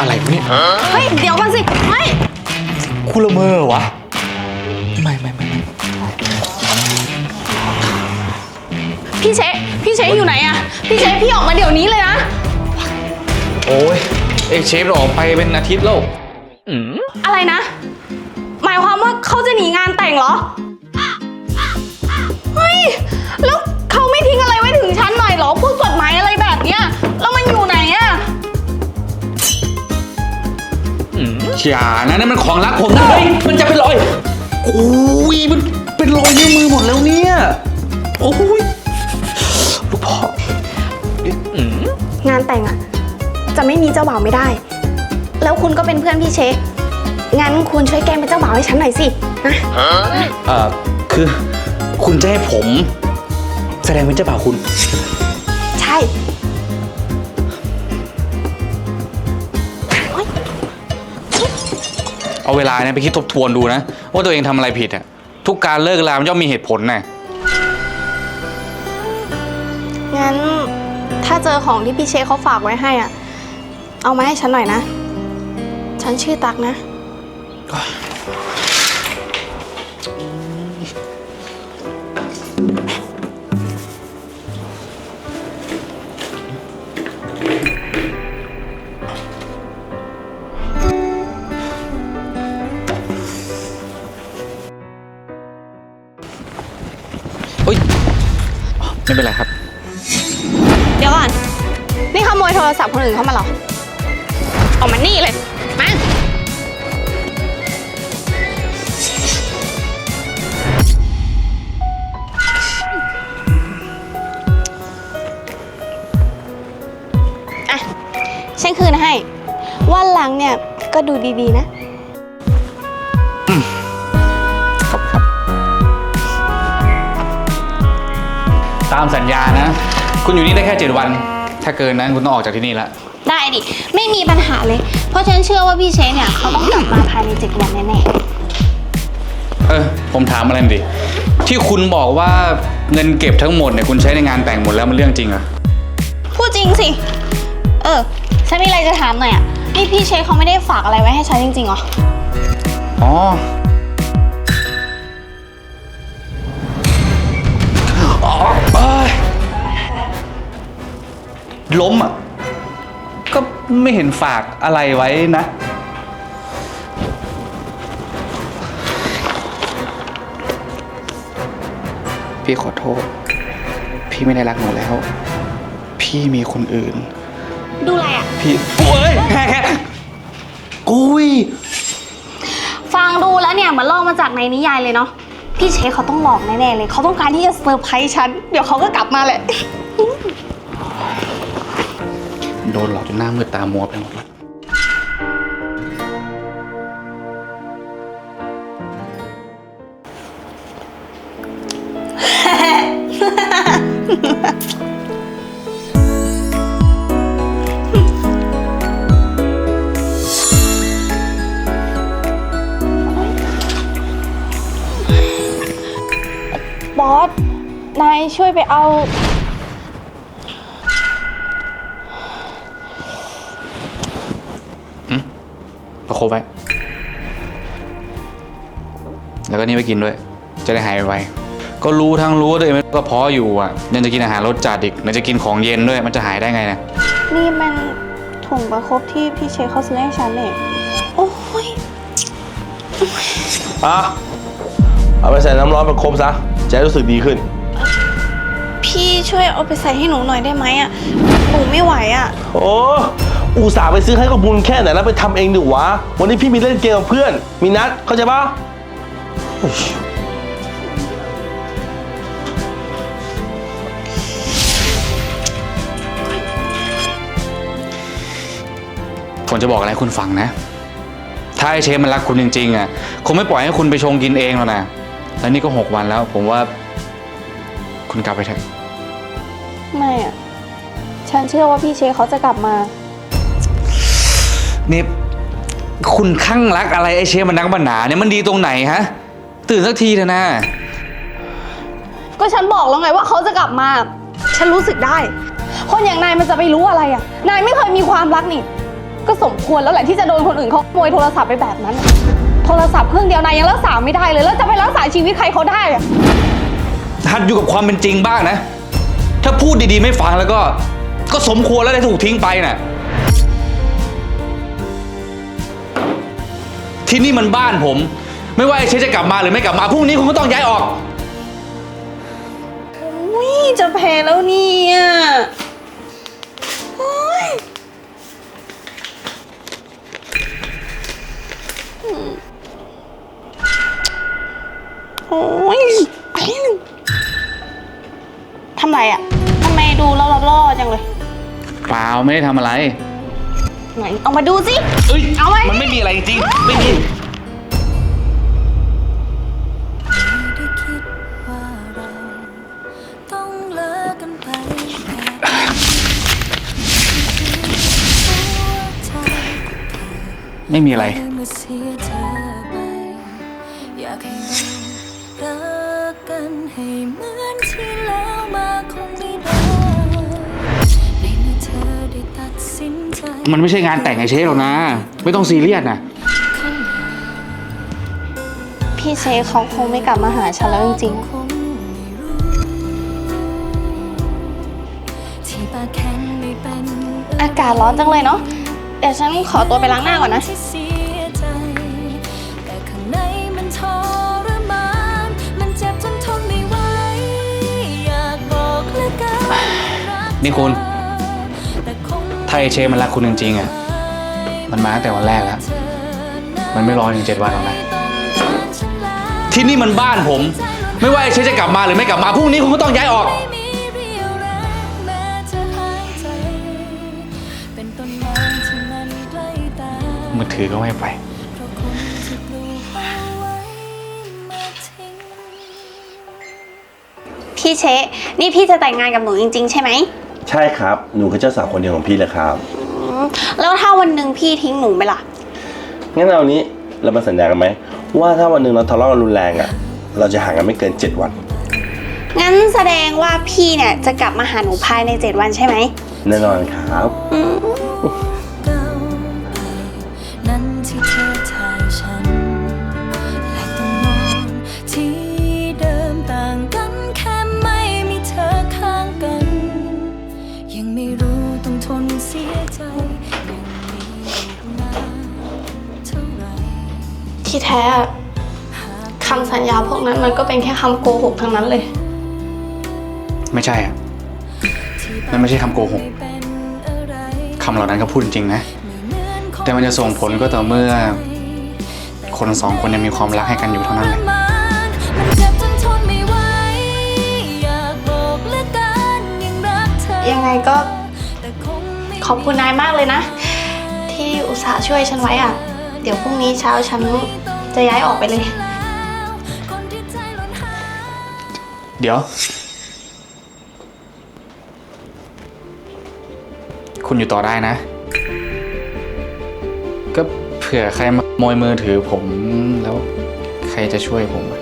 อะไรวะเนี่ยเฮ้ย เดี๋ยวก่อนสิเฮ้ยคุณละเมอเหรอวะ ไม่ไม่ไม่ไม่พี่เชพี่เชอยู่ไหนอะพี่เชพี่ออกมาเดี๋ยวนี้เลยนะ โอ้ยเอยเชฟเราออกไปเป็นอาทิตย์แล้วอืมอะไรนะ หมายความว่าเขาจะหนีงานแต่งเหรอ เฮ้ย แล้วเขาไม่ทิ้งอะไร อืมอย่านะนั่นมันของรักผมนะเฮ้ยมันจะเป็นรอยโอ้ยมันเป็นรอยนิ้วมือหมดแล้วเนี่ยโอ้ยลูกพ่ออืมงานแต่งอะจะไม่มีเจ้าบ่าวไม่ได้ แล้วคุณก็เป็นเพื่อนพี่เชคงั้นคุณช่วยแกล้งเป็นเจ้าบ่าวให้ฉันหน่อยสินะเอ่อคือ คุณจะให้ผม แสดงเป็นเจ้าบ่าวคุณ ใช่ เอาเวลาเนี่ยไปคิดทบทวนดูนะ ว่าตัวเองทำอะไรผิดอะทุกการเลิกลามันย่อมมีเหตุผลนะงั้นถ้าเจอของที่พี่เชคเขาฝากไว้ให้อะเอามาให้ฉันหน่อยนะ ฉันชื่อตักนะ เป็นไรครับ เดี๋ยวก่อน นี่ขโมยโทรศัพท์คนอื่นเข้ามาเหรอเอามานี่เลย มา อะฉันคืนให้ วันหลังเนี่ยก็ดูดีๆนะ ตามสัญญานะ คุณอยู่นี่ได้แค่เจ็ดวัน ถ้าเกินนั้นคุณต้องออกจากที่นี่ละ ได้ดิ ไม่มีปัญหาเลย เพราะฉันเชื่อว่าพี่เชคเนี่ยเขาต้องกลับมาภายในเจ็ดวันแน่เออ ผมถามอะไรหน่อยดิ ที่คุณบอกว่าเงินเก็บทั้งหมดเนี่ยคุณใช้ในงานแต่งหมดแล้วมันเรื่องจริงเหรอ ๆ พูดจริงสิ เออ ฉันมีอะไรจะถามหน่อยอะ นี่พี่เชคเขาไม่ได้ฝากอะไรไว้ให้ฉันจริงๆเหรอ อ๋ออ๋อ ล้มอะ ก็ไม่เห็นฝากอะไรไว้นะ พี่ขอโทษ พี่ไม่ได้รักหนูแล้ว พี่มีคนอื่น ดูอะไรอะ พี่โอ้ยแค่แค่กุยฟังดูแล้วเนี่ยเหมันลอกมาจากในนิยายเลยเนาะ พี่เชคเขาต้องหลอกแน่ๆเลย เขาต้องการที่จะเซอร์ไพรส์ฉัน เดี๋ยวเขาก็กลับมาแหละ โดนหลอกจนหน้ามืดตามัวไปหมดแล้วบอส นายช่วยไปเอา ประคบไว้ แล้วก็นี่ไปกินด้วย จะได้หายไวๆก็รู้ทั้งรู้ว่าตัวเองไม่ก็เพาะอยู่อะยังจะกินอาหารรสจัดอีกยังจะกินของเย็นด้วยมันจะหายได้ไงนะนี่มันถุงประคบที่พี่เชคเขาซื้อให้ฉันเนี่ยโอ้ยอะเอาไปใส่น้ำร้อนประคบซะจะได้รู้สึกดีขึ้น พี่ช่วยเอาไปใส่ให้หนูหน่อยได้ไหมอะหนูไม่ไหวอะ โอ้ อุตส่าห์ไปซื้อให้ก็บุญแค่ไหนแล้วไปทำเองดิวะ วันนี้พี่มีเล่นเกมกับเพื่อน มีนัด เข้าใจปะอุ๊ยผมจะบอกอะไรให้คุณฟังนะ ถ้าไอเชฟมันรักคุณจริงๆอะคงไม่ปล่อยให้คุณไปชงกินเองหรอกนะ แล้วนี่ก็หกวันแล้ว ผมว่าคุณกลับไปเถอะ ไม่อะฉันเชื่อว่าพี่เชคเขาจะกลับมา นี่คุณข้างรักอะไรไอเชฟมันนักบันหนาเนี่ยมันดีตรงไหนฮะ ตื่นสักทีเถอะนะก็ฉันบอกแล้วไงว่าเขาจะกลับมา ฉันรู้สึกได้ คนอย่างนายมันจะไปรู้อะไรอะ นายไม่เคยมีความรักนี่ ก็สมควรแล้วแหละที่จะโดนคนอื่นเขาขโมยโทรศัพท์ไปแบบนั้นอะโทรศัพท์เครื่องเดียวนายยังรักษาไม่ได้เลย แล้วจะไปรักษาชีวิตใครเขาได้อะหัดอยู่กับความเป็นจริงบ้างนะ ถ้าพูดดีๆไม่ฟังแล้วก็ ก็สมควรแล้วได้ถูกทิ้งไปน่ะ ที่นี่มันบ้านผม ไม่ว่าไอ้เชฟจะกลับมาหรือไม่กลับมาพรุ่งนี้คุณก็ต้องย้ายออก อุ้ยจะแพ้แล้วเนี่ยโอ๊ยโอ้ยไปหนึ่งทำไรอะทำไมดูล่อๆล่อๆจังเลย เปล่าไม่ได้ทำอะไร ไหนเอามาดูสิ เอ้ยเอาไว้ มันไม่มีอะไรจริงๆไม่มี ได้คิดว่าเราต้องเลิกกันไปแบบไม่มีอะไร เมื่อเสียเธอไป อยากให้เรารักกันให้เหมือนที่แล้วมา มันไม่ใช่งานแต่งไอ้เชฟหรอกนะ ไม่ต้องซีเรียสนะพี่เชคเขาคงไม่กลับมาหาฉันแล้วจริงคงไม่รู้ที่ปากแข็งไม่เป็นๆอากาศร้อนจังเลยเนาะ เดี๋ยวฉันขอตัวไปล้างหน้าก่อนนะที่เสียใจแต่ข้างในมันทรมานมันเจ็บจนทนไม่ไหวอยากบอกเหลือเกินรักนี่คุณแต่คง ถ้าไอเชฟมันรักคุณจริงๆอะ มันมาตั้งแต่วันแรกแล้ว มันไม่รอถึงเจ็ดวันหรอกนะ ที่นี่มันบ้านผม ไม่ว่าไอเชฟจะกลับมาหรือไม่กลับมาพรุ่งนี้คุณก็ต้องย้ายออกไม่มีเรี่ยวแรงแม้จะหายใจเป็นต้นไม้ที่มันใกล้ตายมือถือก็ไม่ไป พี่เอาไว้มาทิ้งพี่เชคนี่พี่จะแต่งงานกับหนูจริง ๆ ใช่ไหม ใช่ครับ หนูคือเจ้าสาวคนเดียวของพี่เลยครับ อืมแล้วถ้าวันหนึ่งพี่ทิ้งหนูไปล่ะ งั้นเอานี้เรามาสัญญากันไหม ว่าถ้าวันหนึ่งเราทะเลาะกันรุนแรงอะ เราจะห่างกันไม่เกิน 7 วัน งั้นแสดงว่าพี่เนี่ยจะกลับมาหาหนูภายใน 7 วันใช่ไหมแน่นอนครับเที่แท้คำสัญญาพวกนั้นมันก็เป็นแค่คำโกหกทั้งนั้นเลย ไม่ใช่อะมันไม่ใช่คำโกหกคำเหล่านั้นก็พูดจริงๆนะ แต่มันจะส่งผลก็ต่อเมื่อ คนสองคนยังมีความรักให้กันอยู่เท่านั้นแหละมันเจ็บจนทนไม่ไหวอยากบอกเหลือเกินยังรักเธอยังไงก็แต่คงไม่ขอบคุณนายมากเลยนะ ที่อุตส่าห์ช่วยฉันไว้อะ เดี๋ยวพรุ่งนี้เช้าฉันจะย้ายออกไปเลย เดี๋ยว คุณอยู่ต่อได้นะ ก็เผื่อใครมาขโมยมือถือผมแล้วใครจะช่วยผมอะ